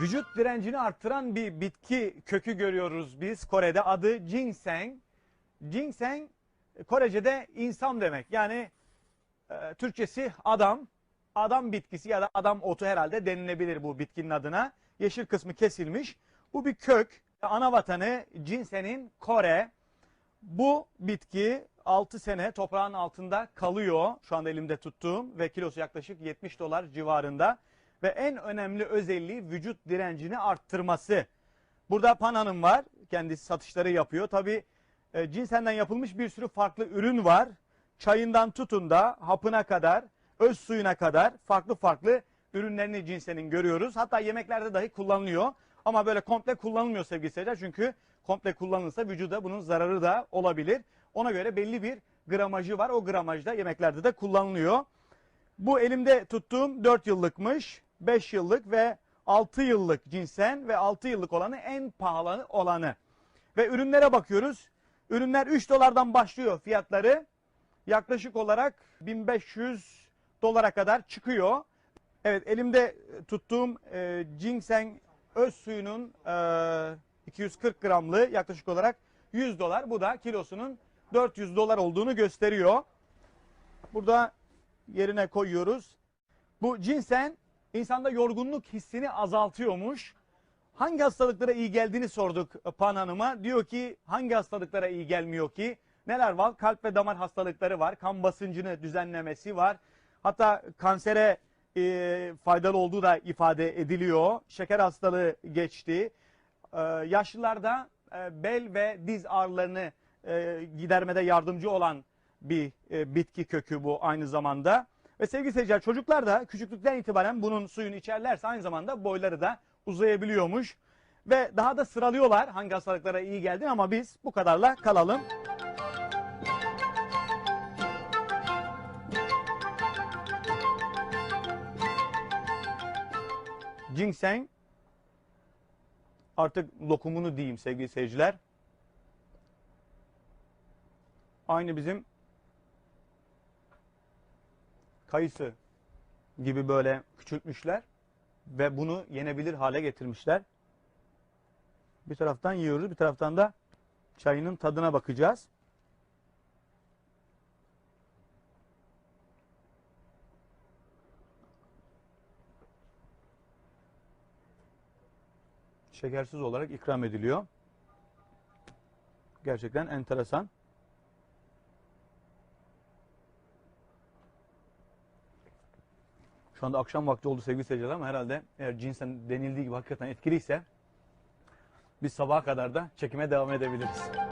Vücut direncini arttıran bir bitki kökü görüyoruz biz Kore'de. Adı ginseng. Ginseng Korece'de insan demek. Yani e, Türkçesi adam. Adam bitkisi ya da adam otu herhalde denilebilir bu bitkinin adına. Yeşil kısmı kesilmiş. Bu bir kök. Ana vatanı cinsenin Kore. Bu bitki 6 sene toprağın altında kalıyor. Şu anda elimde tuttuğum ve kilosu yaklaşık 70 dolar civarında. Ve en önemli özelliği vücut direncini arttırması. Burada Pan Hanım var. Kendisi satışları yapıyor. Tabi e, cinsenden yapılmış bir sürü farklı ürün var. Çayından tutun da hapına kadar, öz suyuna kadar farklı farklı ürünlerini cinsenin görüyoruz. Hatta yemeklerde dahi kullanılıyor. Ama böyle komple kullanılmıyor sevgili seyirciler. Çünkü komple kullanılırsa vücuda bunun zararı da olabilir. Ona göre belli bir gramajı var. O gramajda yemeklerde de kullanılıyor. Bu elimde tuttuğum 4 yıllıkmış, 5 yıllık ve 6 yıllık cinsen ve 6 yıllık olanı en pahalı olanı. Ve ürünlere bakıyoruz. Ürünler 3 dolardan başlıyor fiyatları. Yaklaşık olarak 1500 dolara kadar çıkıyor. Evet elimde tuttuğum e, ginseng öz suyunun e, 240 gramlı yaklaşık olarak 100 dolar. Bu da kilosunun 400 dolar olduğunu gösteriyor. Burada yerine koyuyoruz. Bu cinsen insanda yorgunluk hissini azaltıyormuş. Hangi hastalıklara iyi geldiğini sorduk Pan Hanım'a. Diyor ki hangi hastalıklara iyi gelmiyor ki? Neler var? Kalp ve damar hastalıkları var. Kan basıncını düzenlemesi var. Hatta kansere e, faydalı olduğu da ifade ediliyor. Şeker hastalığı geçti. Ee, yaşlılarda e, bel ve diz ağrılarını e, gidermede yardımcı olan bir e, bitki kökü bu aynı zamanda. Ve sevgili seyirciler çocuklar da küçüklükten itibaren bunun suyunu içerlerse aynı zamanda boyları da uzayabiliyormuş. Ve daha da sıralıyorlar hangi hastalıklara iyi geldi ama biz bu kadarla kalalım. Ginseng artık lokumunu diyeyim sevgili seyirciler. Aynı bizim kayısı gibi böyle küçültmüşler ve bunu yenebilir hale getirmişler. Bir taraftan yiyoruz, bir taraftan da çayının tadına bakacağız. Şekersiz olarak ikram ediliyor. Gerçekten enteresan. Şu anda akşam vakti oldu sevgili seyirciler ama herhalde eğer cinsen denildiği gibi hakikaten etkiliyse biz sabaha kadar da çekime devam edebiliriz.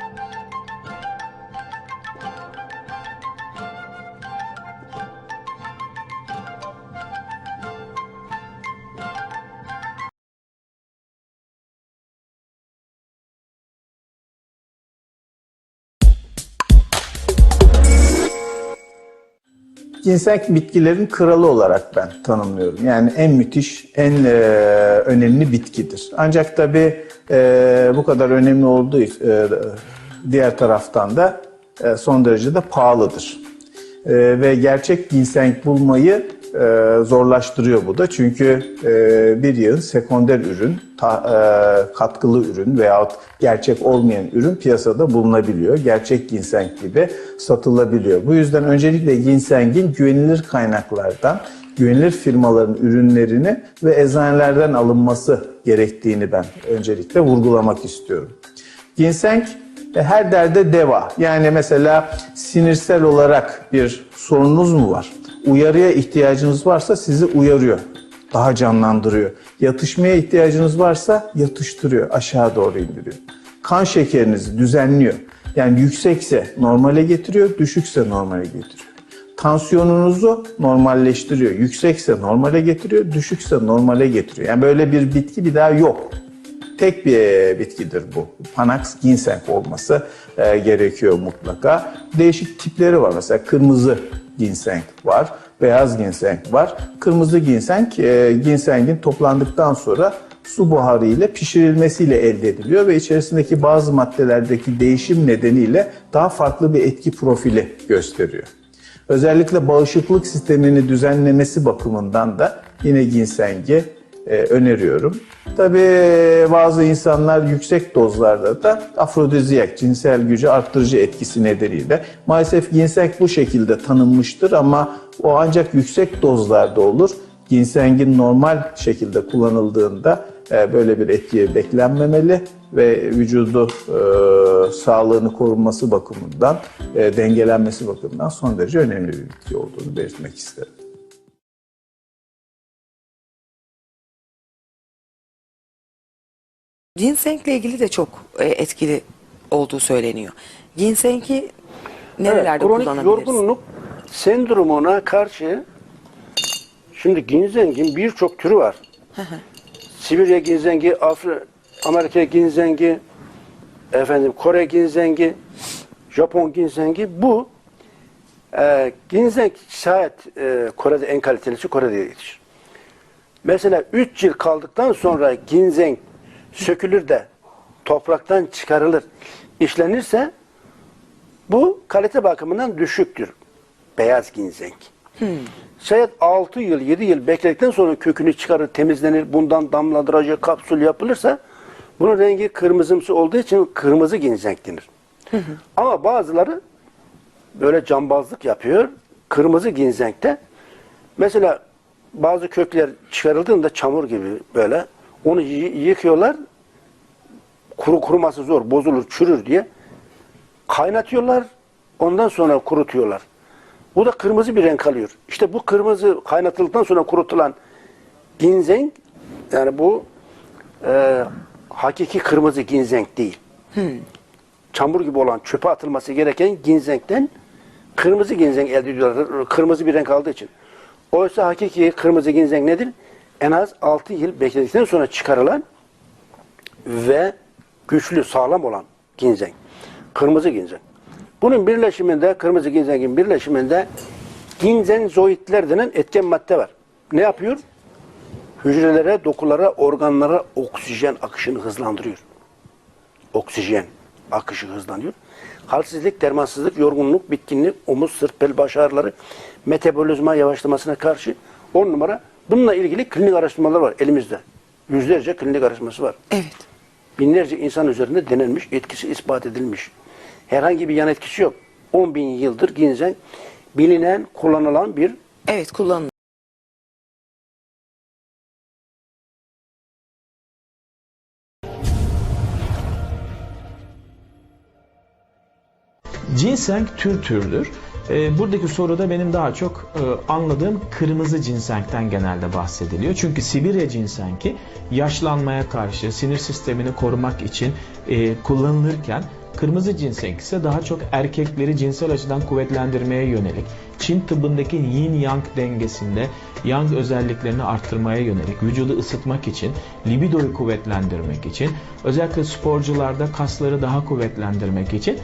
Ginseng bitkilerin kralı olarak ben tanımlıyorum. Yani en müthiş, en e, önemli bitkidir. Ancak tabii e, bu kadar önemli olduğu e, diğer taraftan da e, son derece de pahalıdır. E, ve gerçek ginseng bulmayı e, zorlaştırıyor bu da. Çünkü e, bir yığın sekonder ürün, e, katkılı ürün veyahut gerçek olmayan ürün piyasada bulunabiliyor. Gerçek ginseng gibi satılabiliyor. Bu yüzden öncelikle ginsengin güvenilir kaynaklardan, güvenilir firmaların ürünlerini ve eczanelerden alınması gerektiğini ben öncelikle vurgulamak istiyorum. Ginseng her derde deva. Yani mesela sinirsel olarak bir sorununuz mu var? Uyarıya ihtiyacınız varsa sizi uyarıyor. Daha canlandırıyor. Yatışmaya ihtiyacınız varsa yatıştırıyor. Aşağı doğru indiriyor. Kan şekerinizi düzenliyor. Yani yüksekse normale getiriyor, düşükse normale getiriyor. Tansiyonunuzu normalleştiriyor. Yüksekse normale getiriyor, düşükse normale getiriyor. Yani böyle bir bitki bir daha yok tek bir e, bitkidir bu. Panax ginseng olması e, gerekiyor mutlaka. Değişik tipleri var. Mesela kırmızı ginseng var, beyaz ginseng var. Kırmızı ginseng, e, ginsengin toplandıktan sonra su buharı ile pişirilmesiyle elde ediliyor ve içerisindeki bazı maddelerdeki değişim nedeniyle daha farklı bir etki profili gösteriyor. Özellikle bağışıklık sistemini düzenlemesi bakımından da yine ginsengi e, öneriyorum. Tabii bazı insanlar yüksek dozlarda da afrodizyak, cinsel gücü arttırıcı etkisi nedeniyle maalesef ginseng bu şekilde tanınmıştır ama o ancak yüksek dozlarda olur. Ginsengin normal şekilde kullanıldığında e, böyle bir etki beklenmemeli ve vücudu e, sağlığını korunması bakımından, e, dengelenmesi bakımından son derece önemli bir bitki olduğunu belirtmek isterim. Ginsengle ilgili de çok e, etkili olduğu söyleniyor. Ginsengi nerelerde Evet, kronik kullanabiliriz? yorgunluk sendromuna karşı şimdi ginzengin birçok türü var. Sibirya ginzengi, Afri, Amerika ginzengi, efendim Kore ginzengi, Japon ginzengi. Bu e, ginzeng şayet e, Kore'de en kalitelisi Kore'de yetişir. Mesela 3 yıl kaldıktan sonra ginzeng sökülür de topraktan çıkarılır, işlenirse bu kalite bakımından düşüktür. Beyaz ginseng. Şayet 6 yıl, 7 yıl bekledikten sonra kökünü çıkarır, temizlenir, bundan damladırıcı kapsül yapılırsa bunun rengi kırmızımsı olduğu için kırmızı ginseng denir. Ama bazıları böyle cambazlık yapıyor. Kırmızı ginsengte mesela bazı kökler çıkarıldığında çamur gibi böyle onu yıkıyorlar. Kuru kuruması zor, bozulur, çürür diye kaynatıyorlar. Ondan sonra kurutuyorlar. Bu da kırmızı bir renk alıyor. İşte bu kırmızı kaynatıldıktan sonra kurutulan ginseng yani bu e, hakiki kırmızı ginseng değil. Çamur gibi olan çöpe atılması gereken ginsengten kırmızı ginseng elde ediyorlar. Kırmızı bir renk aldığı için. Oysa hakiki kırmızı ginseng nedir? En az 6 yıl bekledikten sonra çıkarılan ve güçlü, sağlam olan ginseng. Kırmızı ginseng. Bunun birleşiminde, kırmızı ginsengin birleşiminde ginzenzoidler denen etken madde var. Ne yapıyor? Hücrelere, dokulara, organlara oksijen akışını hızlandırıyor. Oksijen akışı hızlanıyor. Halsizlik, dermansızlık, yorgunluk, bitkinlik, omuz, sırt, bel, baş ağrıları, metabolizma yavaşlamasına karşı 10 numara. Bununla ilgili klinik araştırmalar var elimizde. Yüzlerce klinik araştırması var Evet. binlerce insan üzerinde denenmiş, etkisi ispat edilmiş. Herhangi bir yan etkisi yok. 10 bin yıldır ginseng bilinen, kullanılan bir Evet kullanın. Ginseng tür türdür. Ee, buradaki soruda benim daha çok e, anladığım kırmızı ginsengten genelde bahsediliyor. Çünkü Sibirya ginsengi yaşlanmaya karşı sinir sistemini korumak için e, kullanılırken kırmızı ginseng ise daha çok erkekleri cinsel açıdan kuvvetlendirmeye yönelik. Çin tıbbındaki yin yang dengesinde yang özelliklerini arttırmaya yönelik, vücudu ısıtmak için, libidoyu kuvvetlendirmek için, özellikle sporcularda kasları daha kuvvetlendirmek için